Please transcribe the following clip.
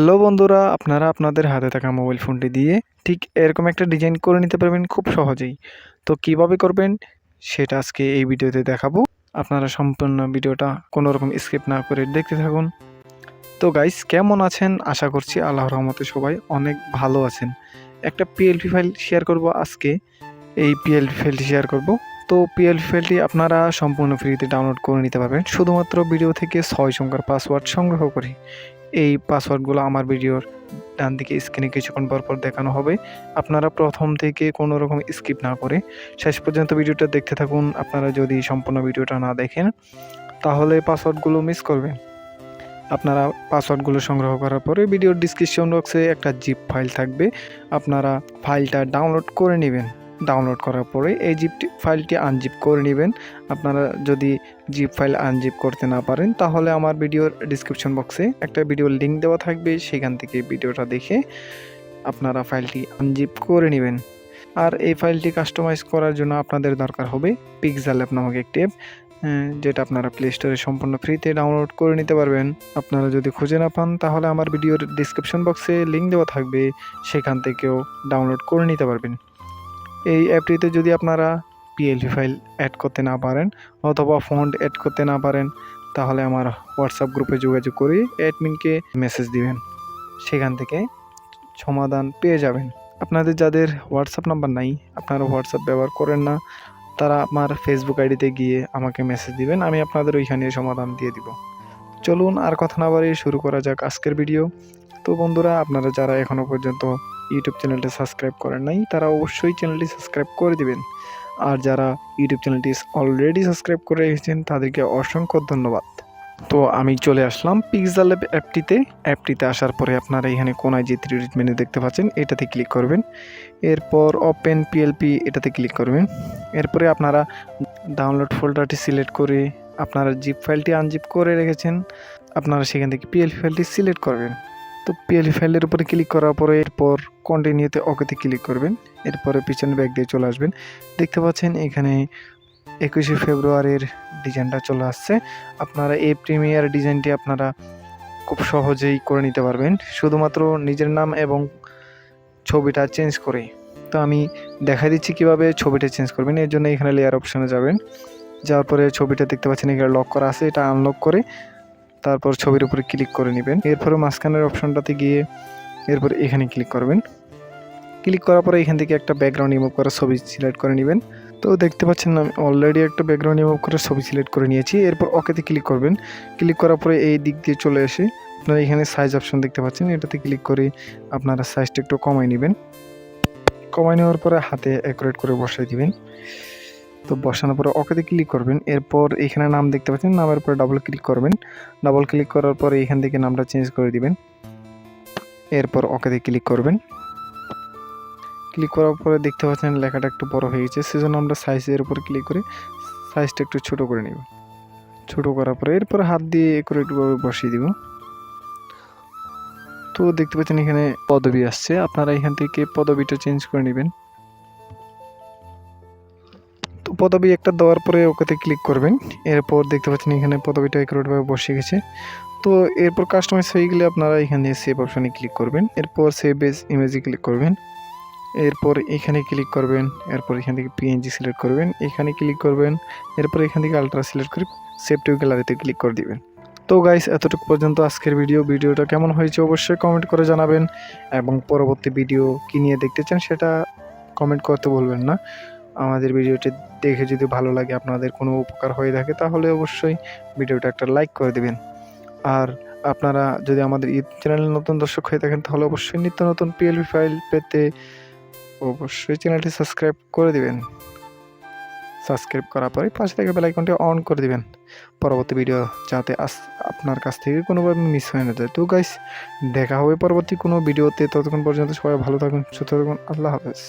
Hello বন্ধুরা, আপনারা আপনাদের হাতে থাকা মোবাইল ফোনটি দিয়ে ঠিক এরকম একটা ডিজাইন করে নিতে পারবেন খুব সহজেই। তো কীভাবে করবেন সেটা আজকে এই ভিডিওতে দেখাবো। আপনারা সম্পূর্ণ ভিডিওটা কোনো রকম স্কিপ না করে দেখতে থাকুন। তো গাইস কেমন আছেন? আশা করছি আল্লাহ রহমতে সবাই অনেক ভালো আছেন। একটা পিএলপি ফাইল শেয়ার করব আজকে। এই পিএলপি ফাইলটি শেয়ার করব। তো পিএলপি ফাইলটি আপনারা সম্পূর্ণ ফ্রিতে ডাউনলোড করে নিতে পারবেন। শুধুমাত্র ভিডিও থেকে ছয় সংখ্যার পাসওয়ার্ড সংগ্রহ করে এই পাসওয়ার্ডগুলো আমার ভিডিওর ডান দিকে স্ক্রিনে কিছুক্ষণ পর পর দেখানো হবে। আপনারা প্রথম থেকে কোনো রকম স্কিপ না করে শেষ পর্যন্ত ভিডিওটা দেখতে থাকুন। আপনারা যদি সম্পূর্ণ ভিডিওটা না দেখেন, তাহলে পাসওয়ার্ডগুলো মিস করবেন। আপনারা পাসওয়ার্ডগুলো সংগ্রহ করার পরে ভিডিওর ডিসক্রিপশন বক্সে একটা জিপ ফাইল থাকবে। আপনারা ফাইলটা ডাউনলোড করে নেবেন। ডাউনলোড করার পরে এই জিপটি ফাইলটি আনজিপ করে নেবেন। আপনারা যদি জিপ ফাইল আনজিপ করতে না পারেন, তাহলে আমার ভিডিওর ডিসক্রিপশন বক্সে একটা ভিডিওর লিঙ্ক দেওয়া থাকবে। সেখান থেকে ভিডিওটা দেখে আপনারা ফাইলটি আনজিপ করে নেবেন। আর এই ফাইলটি কাস্টমাইজ করার জন্য আপনাদের দরকার হবে পিক্সেল অ্যাপ নামক একটি অ্যাপ যেটা আপনারা প্লে স্টোরে সম্পূর্ণ ফ্রিতে ডাউনলোড করে নিতে পারবেন। আপনারা যদি খুঁজে না পান, তাহলে আমার ভিডিওর ডিসক্রিপশন বক্সে লিঙ্ক দেওয়া থাকবে। সেখান থেকেও ডাউনলোড করে নিতে পারবেন। এই অ্যাপটিতে যদি আপনারা পিএলপি ফাইল অ্যাড করতে না পারেন অথবা ফন্ট অ্যাড করতে না পারেন, তাহলে আমার হোয়াটসঅ্যাপ গ্রুপে যোগাযোগ করে অ্যাডমিনকে মেসেজ দিবেন। সেখান থেকে সমাধান পেয়ে যাবেন। আপনাদের যাদের হোয়াটসঅ্যাপ নাম্বার নাই, আপনারা হোয়াটসঅ্যাপ ব্যবহার করেন না, তারা আমার ফেসবুক আইডিতে গিয়ে আমাকে মেসেজ দিবেন, আমি আপনাদের ওইখানে সমাধান দিয়ে দিব। চলুন আর কথা না বাড়িয়ে শুরু করা যাক আজকের ভিডিও তো বন্ধুরা, আপনারা যারা এখনও পর্যন্ত ইউটিউব চ্যানেলটি সাবস্ক্রাইব করেন নাই, তারা অবশ্যই চ্যানেলটি সাবস্ক্রাইব করে দিবেন। আর যারা ইউটিউব চ্যানেলটি অলরেডি সাবস্ক্রাইব করে রেখেছেন, তাদেরকে অসংখ্য ধন্যবাদ। তো আমি চলে আসলাম পিক্সেল ল্যাব অ্যাপটিতে অ্যাপটিতে আসার পরে আপনারা এখানে কোনায় যে থ্রি মেনু দেখতে পাচ্ছেন, এটাতে ক্লিক করবেন। এরপর ওপেন পিএলপি এটাতে ক্লিক করবেন। এরপরে আপনারা ডাউনলোড ফোল্ডারটি সিলেক্ট করে আপনারা জিপ ফাইলটি আনজিপ করে রেখেছেন। আপনারা সেখান থেকে পিএলপি ফাইলটি সিলেক্ট করবেন। তো পিএলপি ফাইলের উপরে ক্লিক করার পরে এরপর কন্টিনিউতে ওকেতে ক্লিক করবেন। এরপরে পিছনে ব্যাগ দিয়ে চলে আসবেন। দেখতে পাচ্ছেন এখানে একুশে ফেব্রুয়ারির ডিজাইনটা চলে আসছে। আপনারা এই প্রিমিয়ার ডিজাইনটি আপনারা খুব সহজেই করে নিতে পারবেন। শুধুমাত্র নিজের নাম এবং ছবিটা চেঞ্জ করে তো আমি দেখা দিচ্ছি কীভাবে ছবিটা চেঞ্জ করবেন। এর জন্য এখানে লেয়ার অপশানে যাবেন। যাওয়ার পরে ছবিটা দেখতে পাচ্ছেন, এখানে লক করা আছে। এটা আনলক করে তারপর ছবির উপরে ক্লিক করে নেবেন। এরপরে মাঝখানের অপশনটাতে গিয়ে এরপর এখানে ক্লিক করবেন। ক্লিক করার পরে এখান থেকে একটা ব্যাকগ্রাউন্ড রিমুভ করার ছবি সিলেক্ট করে নেবেন। তো দেখতে পাচ্ছেন আমি অলরেডি একটা ব্যাকগ্রাউন্ড রিমুভ করে ছবি সিলেক্ট করে নিয়েছি। এরপর ওকেতে ক্লিক করবেন। ক্লিক করার পরে এই দিক দিয়ে চলে এসে আপনারা এখানে সাইজ অপশন দেখতে পাচ্ছেন। এটাতে ক্লিক করে আপনারা সাইজটা একটু কমাই নেবেন। কমাই নেওয়ার পরে হাতে অ্যাকুরেট করে বসাই দিবেন। তো বসানোর পরে ওকেতে ক্লিক করবেন। এরপর এখানে নাম দেখতে পাচ্ছেন, নামের উপরে ডাবল ক্লিক করবেন। ডাবল ক্লিক করার পরে এখান থেকে নামটা চেঞ্জ করে দিবেন। এরপর ওকেতে ক্লিক করবেন। ক্লিক করার পরে দেখতে পাচ্ছেন লেখাটা একটু বড় হয়ে গেছে। সেজন্য আমরা সাইজের উপর ক্লিক করে সাইজটা একটু ছোট করে নিব। ছোট করার পরে এরপর হাত দিয়ে করে একটুভাবে বসিয়ে দিব। তো দেখতে পাচ্ছেন এখানে পদবি আসছে। আপনারা এখান থেকে পদবিটা চেঞ্জ করে নেবেন। পদবি একটা দেওয়ার পরে ওকেতে ক্লিক করবেন। এরপর দেখতে পাচ্ছেন এখানে পদবিটা একটুভাবে বসে গেছে। তো এরপর কাস্টমাইজ হয়ে গেলে আপনারা এখানে সেভ অপশানে ক্লিক করবেন। এরপর সেভ এজ ইমেজে ক্লিক করবেন। এরপর এখানে ক্লিক করবেন। এরপর এখান থেকে পিএনজি সিলেক্ট করবেন। এখানে ক্লিক করবেন। এরপর এখান থেকে আলট্রা সিলেক্ট করে সেভ টু গ্যালারিতে ক্লিক করে দিবেন। তো গাইস এতটুকু পর্যন্ত আজকের ভিডিও ভিডিওটা কেমন হয়েছে অবশ্যই কমেন্ট করে জানাবেন। এবং পরবর্তী ভিডিও কী নিয়ে দেখতে চান সেটা কমেন্ট করতে বলবেন না। আমাদের ভিডিওটি দেখে যদি ভালো লাগে, আপনাদের কোনো উপকার হয়ে থাকে, তাহলে অবশ্যই ভিডিওটা একটা লাইক করে দেবেন। আর আপনারা যদি আমাদের ইউটিউব চ্যানেলে নতুন দর্শক হয়ে থাকেন, তাহলে অবশ্যই নিত্য নতুন পিএলপি ফাইল পেতে অবশ্যই চ্যানেলটি সাবস্ক্রাইব করে দিবেন। সাবস্ক্রাইব করার পরে পাশে থেকে বেলাইকনটি অন করে দিবেন। পরবর্তী ভিডিও যাতে আস, আপনার কাছ থেকে কোনোভাবে মিস হয়ে না। যায় তো গাইস দেখা হবে পরবর্তী কোনো ভিডিওতে ততক্ষণ পর্যন্ত সবাই ভালো থাকুন, সুস্থ থাকুন। আল্লাহ হাফেজ।